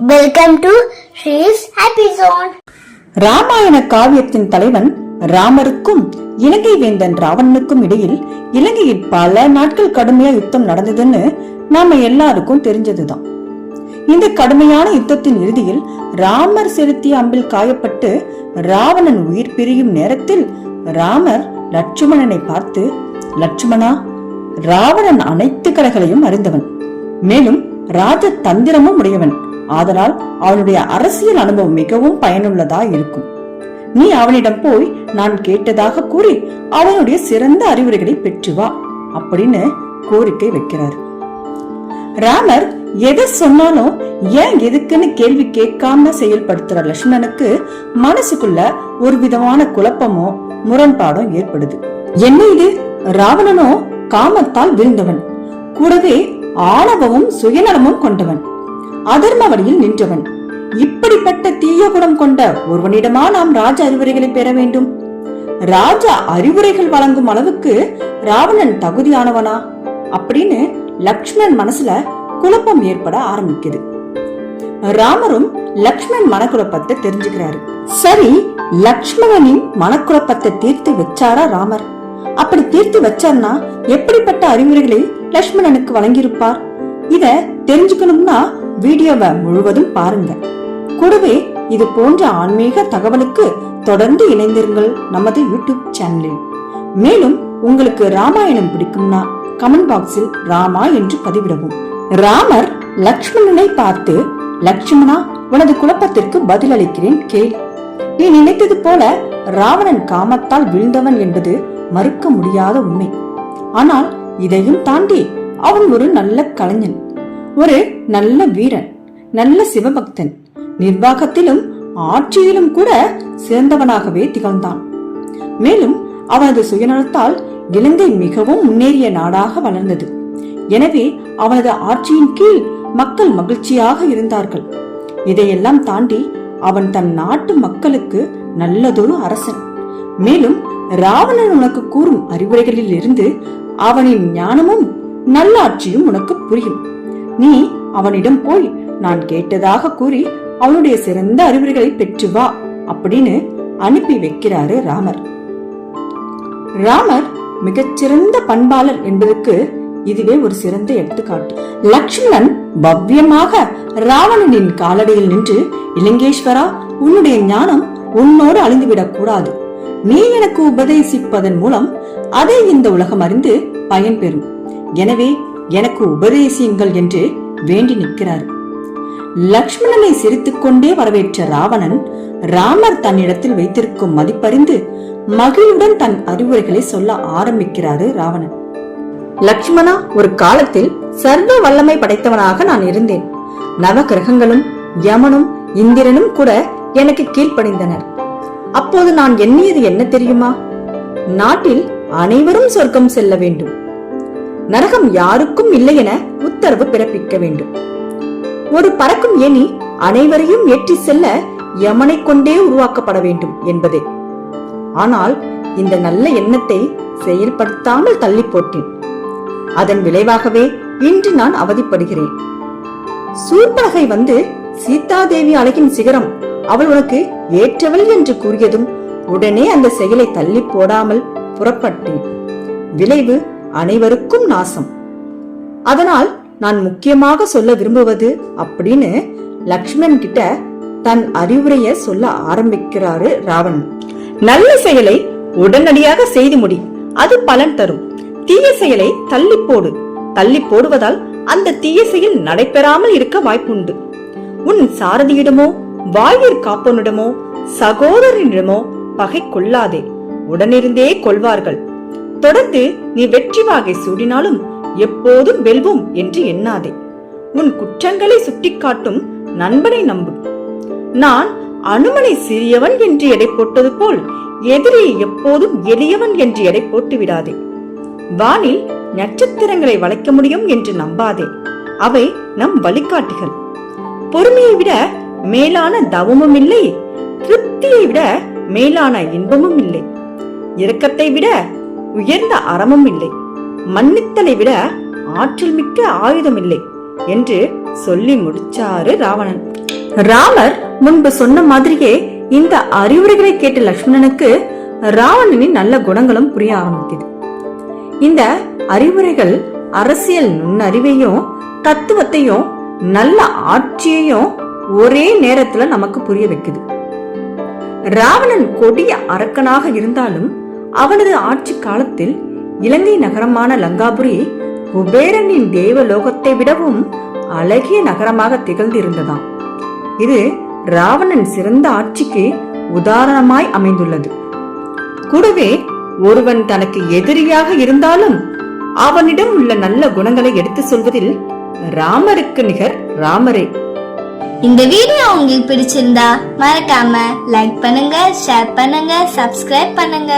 Welcome to Sri's happy zone Ramayana காவியத்தின் தலைவன் ராமருக்கும் இலங்கை வேந்தன் ராவணனுக்கும் இடையில் இலங்கையில் பல நாட்கள் கடுமையா யுத்தம் நடந்ததுன்னு நாம எல்லாருக்கும் தெரிஞ்சதுதான். இந்த கடுமையான யுத்தத்தின் இறுதியில் ராமர் செலுத்திய அம்பில் காயப்பட்டு ராவணன் உயிர் பிரியும் நேரத்தில் ராமர் லட்சுமணனை பார்த்து லட்சுமணா ராவணன் அனைத்து கலைகளையும் அறிந்தவன். மேலும் ராஜ தந்திரமும் உடையவன். ஆதலால் அவனுடைய அரசியல் அனுபவம் மிகவும் பயனுள்ளதா இருக்கும். நீ அவனிடம் போய் நான் கேட்டதாக கூறி அவனுடைய சிறந்த அறிவுரைகளை பெற்று வா அப்படின்னு கோரிக்கை வைக்கிறார். ராமர் எதை சொன்னாலும் ஏன் எதுக்குன்னு கேள்வி கேட்காம செயல்படுத்துற லட்சுமணனுக்கு மனசுக்குள்ள ஒரு விதமான குழப்பமோ முரண்பாடும் ஏற்படுது. என்ன இது? ராவணனோ காமத்தால் விழுந்தவன் கூடவே ஆணவமும் சுயநலமும் கொண்டவன். அதர்ம வழியில் நின்றவன். இப்படிப்பட்ட தீய குணம் கொண்ட ஒருவனிடமா நாம் ராஜ அறிவுரைகளை பெற வேண்டும்? ராஜா அறிவுரைகள் வழங்கும் அளவுக்கு ராவணன் தகுதியானவனா? அப்படின்னு லக்ஷ்மணன் மனசுல குழப்பம் ஏற்பட ஆரம்பிக்குது. ராமரும் லக்ஷ்மண் மனக்குழப்பத்தை தெரிஞ்சுக்கிறாரு. சரி லக்ஷ்மணனின் மனக்குழப்பத்தை தீர்த்து வச்சாரா ராமர்? அப்படி தீர்த்து வச்சார்னா எப்படிப்பட்ட அறிவுரைகளை லக்ஷ்மணனுக்கு வழங்கியிருப்பார்? இத தெரிஞ்சுக்கணும்னா வீடியோவை முழுவதும் பாருங்க. கூடவே இது போன்ற ஆன்மீக தகவலுக்கு தொடர்ந்து இணைந்திருங்கள் நமது யூடியூப் சேனலில். மேலும் உங்களுக்கு ராமாயணம் பிடிக்கும்னா கமெண்ட் பாக்ஸில் ராமா என்று பதிவிடவும். ராமர் லக்ஷ்மணனை பார்த்து லக்ஷ்மணா உனது குழப்பத்திற்கு பதிலளிக்கிறேன் கேள். நீ நினைத்தது போல ராவணன் காமத்தால் வீழ்ந்தவன் என்பது மறுக்க முடியாத உண்மை. ஆனால் இதையும் தாண்டி அவன் ஒரு நல்ல கலைஞன். ஒரு நல்ல வீரன் நல்ல சிவபக்தன். நிர்வாகத்திலும் ஆட்சியிலும் கூட சிறந்தவனாகவே திகழ்ந்தான். மேலும் அவனது சுயநலத்தால் இலங்கை மிகவும் முன்னேறிய நாடாக வளர்ந்தது. எனவே அவனது ஆட்சியின் கீழ் மக்கள் மகிழ்ச்சியாக இருந்தார்கள். இதையெல்லாம் தாண்டி அவன் தன் நாட்டு மக்களுக்கு நல்லதொரு அரசன். மேலும் ராவணன் உனக்கு கூறும் அறிவுரைகளில் இருந்து அவனின் ஞானமும் நல்லாட்சியும் உனக்கு புரியும். நீ அவனிடம் போய் நான் கேட்டதாக கூறி அவனுடைய சிறந்த அறிவுரைகளை பெற்று வா அப்படின்னு அனுப்பி வைக்கிறாரு ராமர். ராமர் மிகச்சிறந்த பண்பாளர் என்பதற்கு இதுவே ஒரு சிறந்த எடுத்துக்காட்டு. லக்ஷ்மணன் பவ்யமாக ராவணனின் காலடியில் நின்று இலங்கேஸ்வரா உன்னுடைய ஞானம் உன்னோடு அழிந்துவிடக் கூடாது. நீ எனக்கு உபதேசிப்பதன் மூலம் அதை இந்த உலகம் அறிந்து பயன்பெறும். எனவே எனக்கு உபதேசியுங்கள் என்று வேண்டி நிற்கிறார். லக்ஷ்மணனை சிரித்துக்கொண்டே வரவேற்ற ராவணன் ராமர் தன்னிடத்தில் வைத்திருக்கும் மதிப்பறிந்து மகிழுடன் தன் அறிவுரைகளை சொல்ல ஆரம்பிக்கிறாரு ராவணன். லக்ஷ்மணா ஒரு காலத்தில் சர்வ வல்லமை படைத்தவனாக நான் இருந்தேன். நவ கிரகங்களும் யமனும் இந்திரனும் கூட எனக்கு கீழ்ப்படிந்தனர். அப்போது நான் எண்ணியது என்ன தெரியுமா? நாட்டில் அனைவரும் சொர்க்கம் செல்ல வேண்டும். நரகம் யாருக்கும் இல்லை என உத்தரவு பிறப்பிக்க வேண்டும். ஒரு பறக்கும் ஏணி அனைவரையும் ஏற்றி செல்ல யமனை கொண்டே உருவாக்கப்பட வேண்டும் என்பதே. ஆனால் இந்த நல்ல எண்ணத்தை செயல்படுத்தாமல் தள்ளி போட்டேன். அதன் விளைவாகவே இன்று நான் அவதிப்படுகிறேன். சூர்பலகை வந்து சீதாதேவி அழகின் சிகரம் அவள் உனக்கு ஏற்றவள் என்று கூறியதும் உடனே அந்த செயலை தள்ளி போடாமல் புறப்பட்டேன். விளைவு அனைவருக்கும் நாசம். அதனால் நான் முக்கியமாக சொல்ல விரும்புவது அப்படின்னு லக்ஷ்மணன் கிட்ட தன் அறிவுரைய சொல்ல ஆரம்பிக்கிறாரு ராவணன். நல்ல செயலை உடனடியாக செய்து முடி. அது பலன் தரும். தீய செயலை தள்ளி போடு. தள்ளி போடுவதால் அந்த தீய செயல் நடைபெறாமல் இருக்க வாய்ப்புண்டு. உன் சாரதியிடமோ வாயிற் காப்பனிடமோ சகோதரனிடமோ பகை கொள்ளாதே. உடனிருந்தே கொள்வார்கள். தொடர்ந்து நீ வெற்றி வாகை சூடினாலும் எப்போதும் வெல்வோம் என்று எண்ணாதே. உன் குற்றங்களை சுட்டிக்காட்டும் நண்பனை நம்பு. நான் அனுமனை சிறியவன் என்று எடை போட்டது போல் எதிரியை எப்போதும் எளியவன் என்று எடை போட்டு விடாதே. வானில் நட்சத்திரங்களை வளைக்க முடியும் என்று நம்பாதே. அவை நம் வழிகாட்டிகள். பொறுமையை விட மேலான தவமும் இல்லை திருப்தியை விட மேலான இன்பமும் இல்லை. இரக்கத்தை விட உயர்ந்த அறமும் இல்லை மன்னித்தலை விட ஆற்றல் மிக்க ஆயுதம் இல்லை என்று சொல்லி முடிச்சாரு ராவணன். ராமர் முன்பு சொன்ன மாதிரியே இந்த அறிவுரைகளை கேட்ட லக்ஷ்மணனுக்கு ராவணனின் நல்ல குணங்களும் புரிய ஆரம்பிக்குது இந்த அறிவுரைகள் அரசியல் நுண்ணறிவையும் தத்துவத்தையும் நல்ல ஆட்சியையும் ஒரே நேரத்துல நமக்கு புரிய வைக்குது. ராவணன் கொடிய அரக்கனாக இருந்தாலும் அவனது ஆட்சி காலத்தில் இலங்கை நகரமான லங்காபுரி குபேரனின் தேவலோகத்தை விடவும் அழகிய நகரமாக திகழ்ந்திருந்ததாம். இது ராவணன் சிறந்த ஆட்சிக்கு உதாரணமாய் அமைந்துள்ளது. கூடவே ஒருவன் தனக்கு எதிரியாக இருந்தாலும் அவனிடம் உள்ள நல்ல குணங்களை எடுத்து சொல்வதில் ராமருக்கு நிகர் ராமரே. இந்த வீடியோ உங்களுக்கு பிடிச்சிருந்தா மறக்காம லைக் பண்ணுங்க ஷேர் பண்ணுங்க சப்ஸ்கிரைப் பண்ணுங்க.